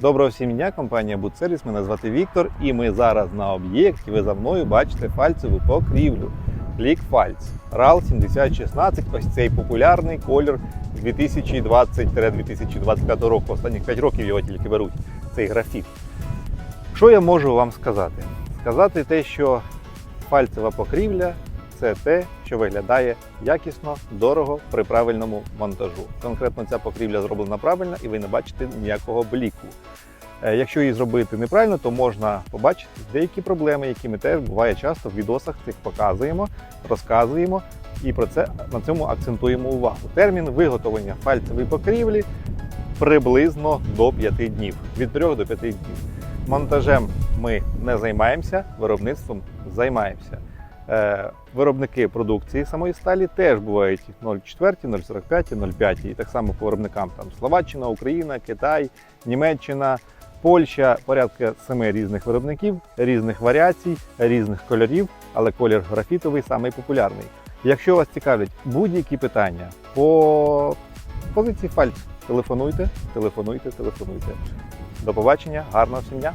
Доброго всім дня, компанія Будсервіс. Мене звати Віктор, і ми зараз на об'єкті. Ви за мною бачите фальцеву покрівлю. Лік Фальц. RAL 7016. Ось цей популярний колір 2020-2025 року. Останніх 5 років його тільки беруть. Цей графіт. Що я можу вам сказати? Сказати те, що фальцева покрівля це те, що виглядає якісно, дорого при правильному монтажу. Конкретно ця покрівля зроблена правильно і ви не бачите ніякого бліку. Е, Якщо її зробити неправильно, то можна побачити деякі проблеми, які ми теж буває часто в відосах цих показуємо, розказуємо і про це на цьому акцентуємо увагу. Термін виготовлення фальцевої покрівлі приблизно до 5 днів, від 3 до 5 днів. Монтажем ми не займаємося, виробництвом займаємося. Е, Виробники продукції самої сталі теж бувають 0,4, 0,45, 0,5. І так само по виробникам там Словаччина, Україна, Китай, Німеччина, Польща, порядка семи різних виробників, різних варіацій, різних кольорів, але колір графітовий самий популярний. Якщо вас цікавлять будь-які питання по позиції фальц, телефонуйте, телефонуйте, телефонуйте. До побачення, гарного всім дня!